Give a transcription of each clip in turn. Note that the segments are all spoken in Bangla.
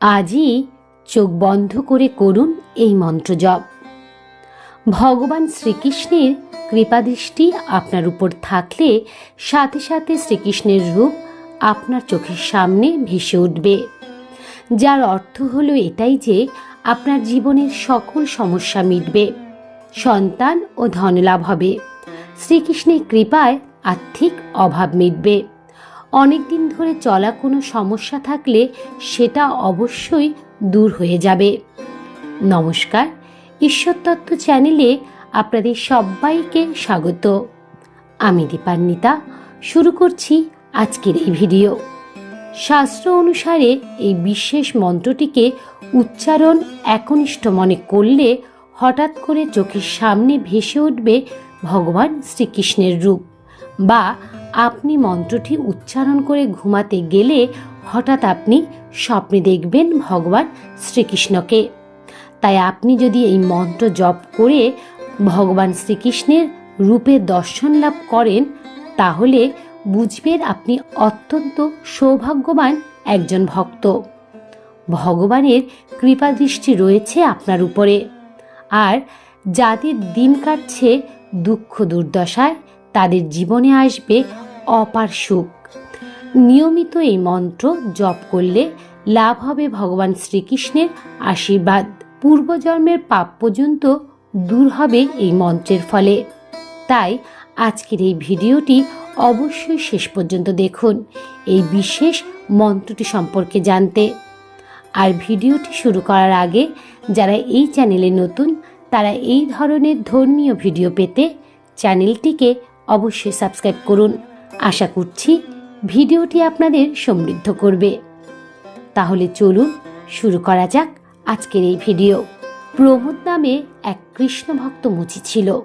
আজই চোখ বন্ধ করে করুন এই মন্ত্র জপ। ভগবান শ্রীকৃষ্ণের কৃপাদৃষ্টি আপনার উপর থাকলে সাথে সাথে শ্রীকৃষ্ণের রূপ আপনার চোখের সামনে ভেসে উঠবে। যার অর্থ হলো এটাই যে আপনার জীবনের সকল সমস্যা মিটবে, সন্তান ও ধনলাভ হবে। শ্রীকৃষ্ণের কৃপায় আর্থিক অভাব মিটবে। অনেক দিন ধরে চলা কোনো সমস্যা থাকলে সেটা অবশ্যই দূর হয়ে যাবে। নমস্কার ঈশ্বরতত্ত্ব চ্যানেলে আপনাদের সবাইকে স্বাগত। আমি দীপান্বিতা, শুরু করছি আজকের এই ভিডিও। শাস্ত্র অনুসারে এই বিশেষ মন্ত্রটিকে উচ্চারণ একনিষ্ঠ মনে করলে হঠাৎ করে চোখের সামনে ভেসে উঠবে ভগবান শ্রীকৃষ্ণের রূপ বা আপনি মন্ত্রটি উচ্চারণ করে ঘুমাতে গেলে হঠাৎ আপনি স্বপ্নে দেখবেন ভগবান শ্রীকৃষ্ণকে। তাই আপনি যদি এই মন্ত্র জপ করে ভগবান শ্রীকৃষ্ণের রূপে দর্শন লাভ করেন, তাহলে বুঝবেন আপনি অত্যন্ত সৌভাগ্যবান একজন ভক্ত। ভগবানের কৃপাদৃষ্টি রয়েছে আপনার উপরে। আর যাদের দিন কাটছে দুঃখ দুর্দশায়, তাদের জীবনে আসবে অপার সুখ। নিয়মিত এই মন্ত্র জপ করলে লাভ হবে ভগবান শ্রীকৃষ্ণের আশীর্বাদ। পূর্বজন্মের পাপ পর্যন্ত দূর হবে এই মন্ত্রের ফলে। তাই আজকের এই ভিডিওটি অবশ্যই শেষ পর্যন্ত দেখুন, এই বিশেষ মন্ত্রটি সম্পর্কে জানতে। আর ভিডিওটি শুরু করার আগে যারা এই চ্যানেলে নতুন, তারা এই ধরনের ধর্মীয় ভিডিও পেতে চ্যানেলটিকে অবশ্যই সাবস্ক্রাইব করুন। আশা করছি ভিডিওটি আপনাদের সমৃদ্ধ করবে। তাহলে চলুন শুরু করা যাক আজকের এই ভিডিও। প্রমোদ নামে এক কৃষ্ণ ভক্ত মুচি ছিল।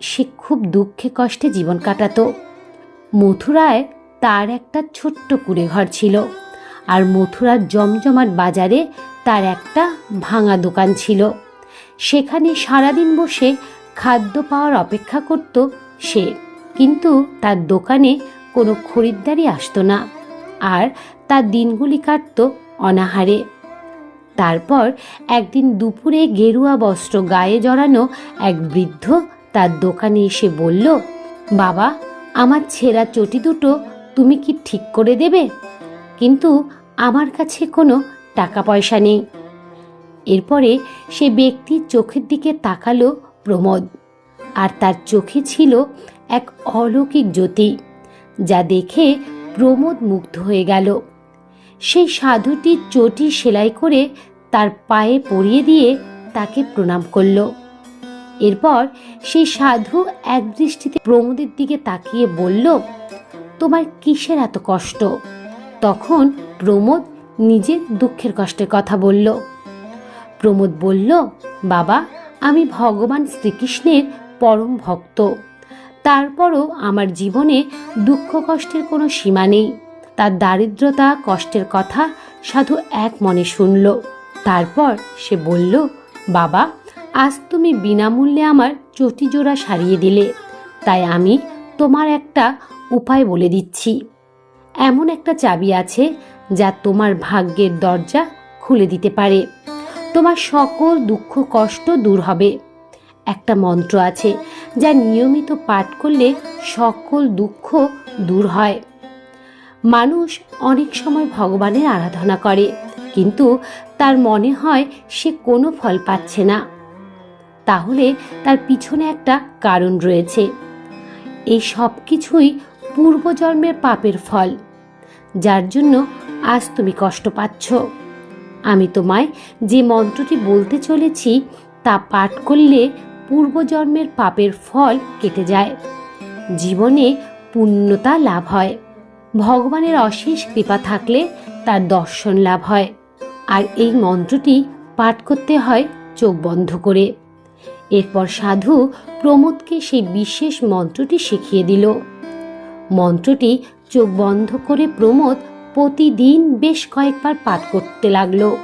সে খুব দুঃখে কষ্টে জীবন কাটাতো। মথুরায় তার একটা ছোট্ট কুড়ে ঘর ছিল আর মথুরার জমজমাট বাজারে তার একটা ভাঙা দোকান ছিল। সেখানে সারাদিন বসে খাদ্য পাওয়ার অপেক্ষা করত সে। কিন্তু তার দোকানে কোনো খরিদ্দারই আসতো না আর তার দিনগুলি কাটত অনাহারে। তারপর একদিন দুপুরে গেরুয়া বস্ত্র গায়ে জড়ানো এক বৃদ্ধ তার দোকানে এসে বলল, বাবা, আমার ছেঁড়া চটি দুটো তুমি কি ঠিক করে দেবে? কিন্তু আমার কাছে কোনো টাকা পয়সা নেই। এরপরে সে ব্যক্তির চোখের দিকে তাকালো প্রমোদ। আর তার চোখে ছিল এক অলৌকিক জ্যোতি, যা দেখে প্রমোদ মুগ্ধ হয়ে গেল। সেই সাধুটির চটি সেলাই করে তার পায়ে পরিয়ে দিয়ে তাকে প্রণাম করল। এরপর সেই সাধু এক দৃষ্টিতে প্রমোদের দিকে তাকিয়ে বলল, তোমার কিসের এত কষ্ট? তখন প্রমোদ নিজের দুঃখের কষ্টের কথা বলল। প্রমোদ বলল, বাবা, আমি ভগবান শ্রীকৃষ্ণের পরম ভক্ত। তারপরও আমার জীবনে দুঃখ কষ্টের কোনো সীমা নেই। তার দারিদ্রতা কষ্টের কথা সাধু এক মনে শুনল। তারপর সে বলল, বাবা, আজ তুমি বিনামূল্যে আমার চটি জোড়া সারিয়ে দিলে। তাই আমি তোমার একটা উপায় বলে দিচ্ছি। এমন একটা চাবি আছে যা তোমার ভাগ্যের দরজা খুলে দিতে পারে। তোমার সকল দুঃখ কষ্ট দূর হবে। একটা মন্ত্র আছে যা নিয়মিত পাঠ করলে সকল দুঃখ দূর হয়। মানুষ অনেক সময় ভগবানের আরাধনা করে, কিন্তু তার মনে হয় সে কোনো ফল পাচ্ছে না। তাহলে তার পিছনে একটা কারণ রয়েছে। এই সব কিছুই পূর্বজন্মের পাপের ফল, যার জন্য আজ তুমি কষ্ট পাচ্ছ। আমি তোমায় যে মন্ত্রটি বলতে চলেছি তা পাঠ করলে পূর্বজন্মের পাপের ফল কেটে যায়। জীবনে পুণ্যতা লাভ হয়। ভগবানের অশেষ কৃপা থাকলে তার দর্শন লাভ হয়। আর এই মন্ত্রটি পাঠ করতে হয় চোখ বন্ধ করে। এরপর সাধু প্রমোদকে সেই বিশেষ মন্ত্রটি শিখিয়ে দিল। মন্ত্রটি চোখ বন্ধ করে প্রমোদ প্রতিদিন বেশ কয়েকবার পাঠ করতে লাগল।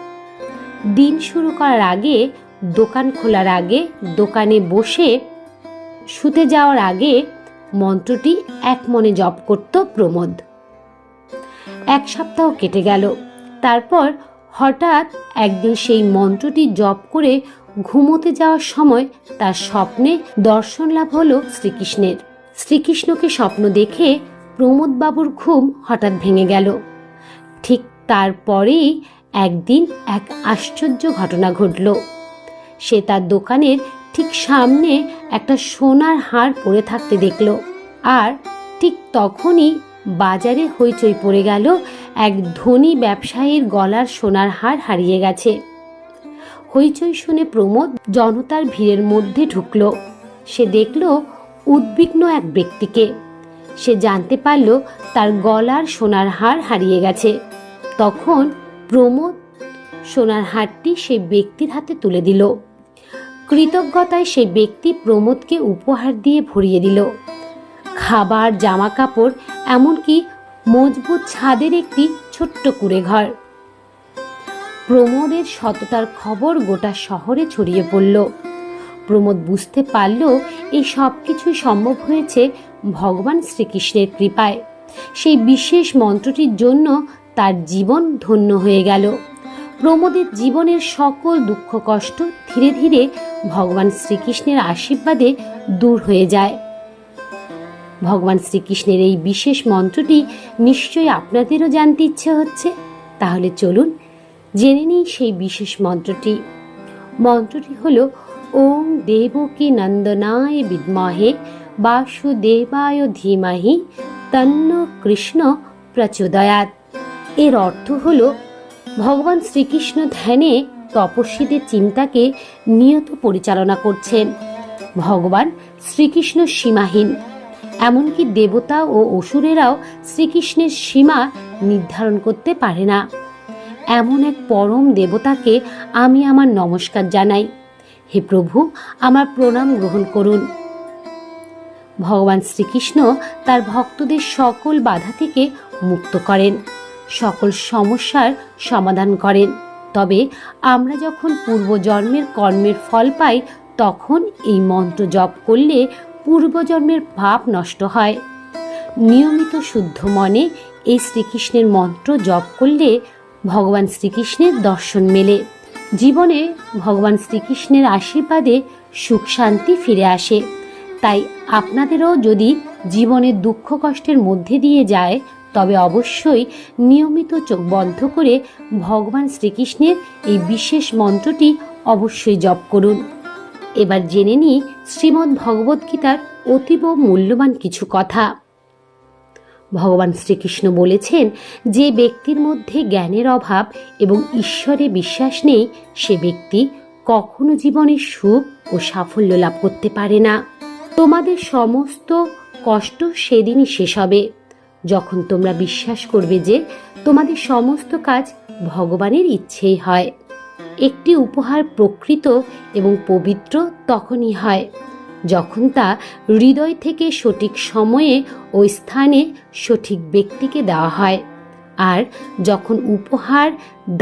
দিন শুরু করার আগে দোকান খোলার আগে, দোকানে বসে শুতে যাওয়ার আগে মন্ত্রটি এক মনে জপ করত প্রমোদ। এক সপ্তাহ কেটে গেল। তারপর হঠাৎ একদিন সেই মন্ত্রটি জপ করে ঘুমোতে যাওয়ার সময় তার স্বপ্নে দর্শন লাভ হলো শ্রীকৃষ্ণের। শ্রীকৃষ্ণকে স্বপ্ন দেখে প্রমোদবাবুর ঘুম হঠাৎ ভেঙে গেল। ঠিক তারপরেই একদিন এক আশ্চর্য ঘটনা ঘটল। সে তার দোকানের ঠিক সামনে একটা সোনার হার পরে থাকতে দেখল। আর ঠিক তখনই বাজারে হইচই পড়ে গেল, এক ধনী ব্যবসায়ীর গলার সোনার হার হারিয়ে গেছে। হইচই শুনে প্রমোদ জনতার ভিড়ের মধ্যে ঢুকল। সে দেখল উদ্বিগ্ন এক ব্যক্তিকে। সে জানতে পারল তার গলার সোনার হার হারিয়ে গেছে। তখন প্রমোদ সোনার হারটি সেই ব্যক্তির হাতে তুলে দিল। কৃতজ্ঞতায় সেই ব্যক্তি প্রমোদকে উপহার দিয়ে ভরিয়ে দিল। খাবার জামা কাপড় এমনকি মজবুত ছাদের একটি ছোট্ট কুড়ে ঘর প্রমোদের সততার খবর গোটা শহরে ছড়িয়ে পড়ল। প্রমোদ বুঝতে পারল এই সব কিছুই সম্ভব হয়েছে ভগবান শ্রীকৃষ্ণের কৃপায়। সেই বিশেষ মন্ত্রটির জন্য তার জীবন ধন্য হয়ে গেল। প্রমোদের জীবনের সকল দুঃখ কষ্ট ধীরে ধীরে ভগবান শ্রীকৃষ্ণের আশীর্বাদে দূর হয়ে যায়। ভগবান শ্রীকৃষ্ণের এই বিশেষ মন্ত্রটি নিশ্চয়ই আপনাদেরও জানতে ইচ্ছে হচ্ছে? তাহলে চলুন, জেনে নিই সেই বিশেষ মন্ত্রটি। মন্ত্রটি হল, ওম দেবকী নন্দনায় বিদ্মহে, বাসুদেবায় ধীমাহি, তন্ন কৃষ্ণ প্রচোদয়াত এর অর্থ হল ভগবান শ্রীকৃষ্ণ ধ্যানে তপস্বীদের চিন্তাকে নিয়ত পরিচালনা করছেন। ভগবান শ্রীকৃষ্ণ সীমাহীন। এমনকি দেবতা ও অসুরেরাও শ্রীকৃষ্ণের সীমা নির্ধারণ করতে পারে না। এমন এক পরম দেবতাকে আমি আমার নমস্কার জানাই। হে প্রভু, আমার প্রণাম গ্রহণ করুন। ভগবান শ্রীকৃষ্ণ তার ভক্তদের সকল বাধা থেকে মুক্ত করেন। সকল সমস্যার সমাধান করেন। তবে আমরা যখন পূর্বজন্মের কর্মের ফল পাই, তখন এই মন্ত্র জপ করলে পূর্বজন্মের ভাব নষ্ট হয়। নিয়মিত শুদ্ধ মনে এই শ্রীকৃষ্ণের মন্ত্র জপ করলে ভগবান শ্রীকৃষ্ণের দর্শন মেলে। জীবনে ভগবান শ্রীকৃষ্ণের আশীর্বাদে সুখ শান্তি ফিরে আসে। তাই আপনাদেরও যদি জীবনে দুঃখ কষ্টের মধ্যে দিয়ে যায় তবে অবশ্যই নিয়মিত চোখ বন্ধ করে ভগবান শ্রীকৃষ্ণের এই বিশেষ মন্ত্রটি অবশ্যই জপ করুন। এবার জেনে নিই শ্রীমদ্ ভগবদ্গীতার অতীব মূল্যবান কিছু কথা। ভগবান শ্রীকৃষ্ণ বলেছেন, যে ব্যক্তির মধ্যে জ্ঞানের অভাব এবং ঈশ্বরে বিশ্বাস নেই, সে ব্যক্তি কখনো জীবনে সুখ ও সাফল্য লাভ করতে পারে না। তোমাদের সমস্ত কষ্ট সেদিনই শেষ হবে। যখন তোমরা বিশ্বাস করবে যে তোমাদের সমস্ত কাজ ভগবানের ইচ্ছেই হয়। একটি উপহার প্রকৃত এবং পবিত্র তখনই হয়, যখন তা হৃদয় থেকে সঠিক সময়ে ও স্থানে সঠিক ব্যক্তিকে দেওয়া হয়। আর যখন উপহার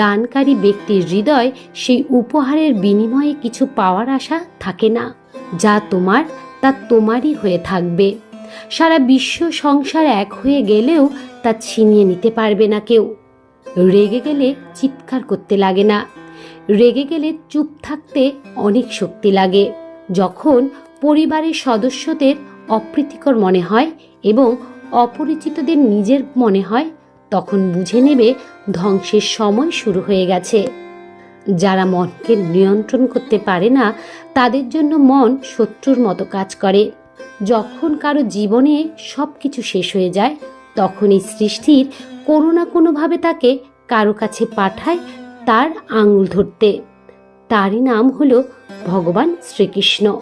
দানকারী ব্যক্তির হৃদয় সেই উপহারের বিনিময়ে কিছু পাওয়ার আশা থাকে না, যা তোমার তা তোমারই হয়ে থাকবে। সারা বিশ্ব সংসার এক হয়ে গেলেও তা ছিনিয়ে নিতে পারবে না কেউ। রেগে গেলে চিৎকার করতে লাগে না। রেগে গেলে চুপ থাকতে অনেক শক্তি লাগে, যখন পরিবারের সদস্যদের অপ্রীতিকর মনে হয় এবং অপরিচিতদের নিজের মনে হয়, তখন বুঝে নেবে ধ্বংসের সময় শুরু হয়ে গেছে। যারা মনকে নিয়ন্ত্রণ করতে পারে না, তাদের জন্য মন শত্রুর মতো কাজ করে। যখন কারও জীবনে সব কিছু শেষ হয়ে যায় তখন এই সৃষ্টির কোনো না কোনোভাবে তাকে কারও কাছে পাঠায় তার আঙুল ধরতে। তারই নাম হলো ভগবান শ্রীকৃষ্ণ।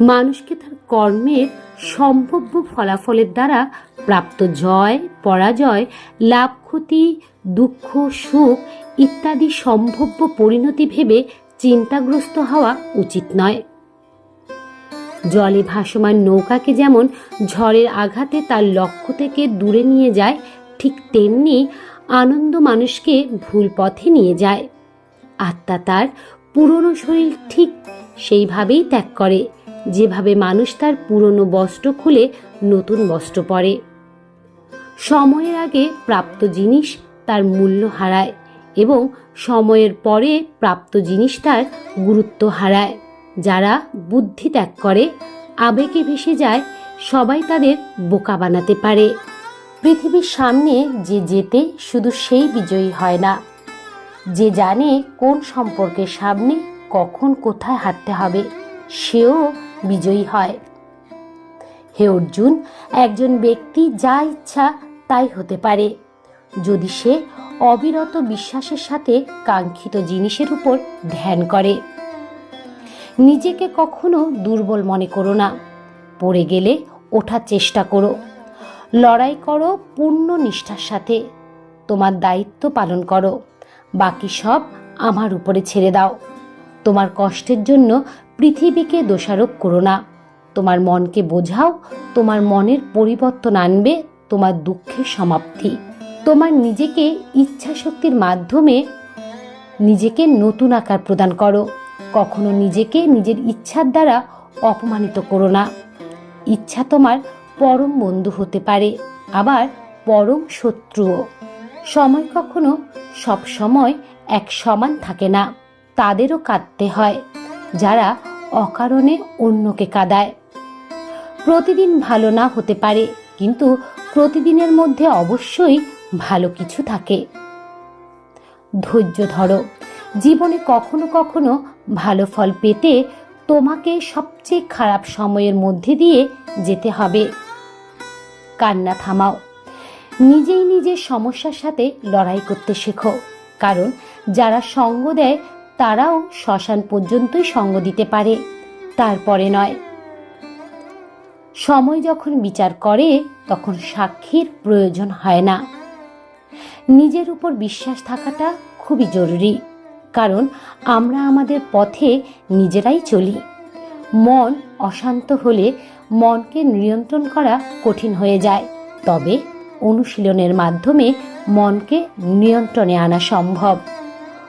মানুষকে তার কর্মের সম্ভাব্য ফলাফলের দ্বারা প্রাপ্ত জয়, পরাজয়, লাভ, ক্ষতি, দুঃখ, সুখ ইত্যাদি সম্ভাব্য পরিণতি ভেবে চিন্তাগ্রস্ত হওয়া উচিত নয়। জলে ভাসমান নৌকাকে যেমন ঝড়ের আঘাতে তার লক্ষ্য থেকে দূরে নিয়ে যায়, ঠিক তেমনি আনন্দ মানুষকে ভুল পথে নিয়ে যায়। আত্মা তার পুরনো শরীর ঠিক সেইভাবেই ত্যাগ করে, যেভাবে মানুষ তার পুরনো বস্ত্র খুলে নতুন বস্ত্র পরে। সময়ের আগে প্রাপ্ত জিনিস তার মূল্য হারায় এবং সময়ের পরে প্রাপ্ত জিনিস তার গুরুত্ব হারায়। যারা বুদ্ধি ত্যাগ করে, আবেগে ভেসে যায়, সবাই তাদের বোকা বানাতে পারে। পৃথিবীর সামনে যে যেতে শুধু সেই বিজয়ী হয় না। যে জানে কোন সম্পর্কের সামনে কখন কোথায় হাঁটতে হবে, সেও বিজয়ী হয়। হে অর্জুন, একজন ব্যক্তি যা ইচ্ছা তাই হতে পারে। যদি সে অবিরত বিশ্বাসের সাথে কাঙ্ক্ষিত জিনিসের উপর ধ্যান করে নিজেকে কখনো দুর্বল মনে করো না। পড়ে গেলে ওঠার চেষ্টা করো। লড়াই করো পূর্ণ নিষ্ঠার সাথে। তোমার দায়িত্ব পালন করো। বাকি সব আমার উপরে ছেড়ে দাও। তোমার কষ্টের জন্য পৃথিবীকে দোষারোপ করো না। তোমার মনকে বোঝাও, তোমার মনের পরিবর্তন আনবে, তোমার দুঃখের সমাপ্তি। তোমার নিজেকে ইচ্ছা শক্তির মাধ্যমে নিজেকে নতুন আকার প্রদান করো। কখনো নিজেকে নিজের ইচ্ছার দ্বারা অপমানিত করো না। ইচ্ছা তোমার পরম বন্ধু হতে পারে, আবার পরম শত্রুও। সময় কখনো সব সময় এক সমান থাকে না, তাদেরও কাঁদতে হয়, যারা অকারণে অন্যকে কাঁদায়। প্রতিদিন ভালো না হতে পারে, কিন্তু প্রতিদিনের মধ্যে অবশ্যই ভালো কিছু থাকে। ধৈর্য ধরো জীবনে কখনো কখনো ভালো ফল পেতে তোমাকে সবচেয়ে খারাপ সময়ের মধ্যে দিয়ে যেতে হবে। কান্না থামাও। নিজেই নিজের সমস্যার সাথে লড়াই করতে শেখো। কারণ যারা সঙ্গ দেয়, তারাও শ্মশান পর্যন্তই সঙ্গ দিতে পারে। তারপরে নয়। সময় যখন বিচার করে, তখন সাক্ষীর প্রয়োজন হয় না। নিজের উপর বিশ্বাস থাকাটা খুবই জরুরি। কারণ আমরা আমাদের পথে নিজেরাই চলি। মন অশান্ত হলে মনকে নিয়ন্ত্রণ করা কঠিন হয়ে যায়। তবে অনুশীলনের মাধ্যমে মনকে নিয়ন্ত্রণে আনা সম্ভব।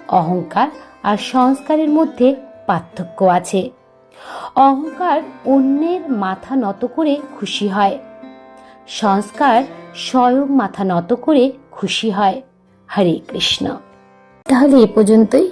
অহংকার আর সংস্কারের মধ্যে পার্থক্য আছে। অহংকার অন্যের মাথা নত করে খুশি হয়। সংস্কার স্বয়ং মাথা নত করে খুশি হয়। হরে কৃষ্ণ। তাহলে এ পর্যন্তই।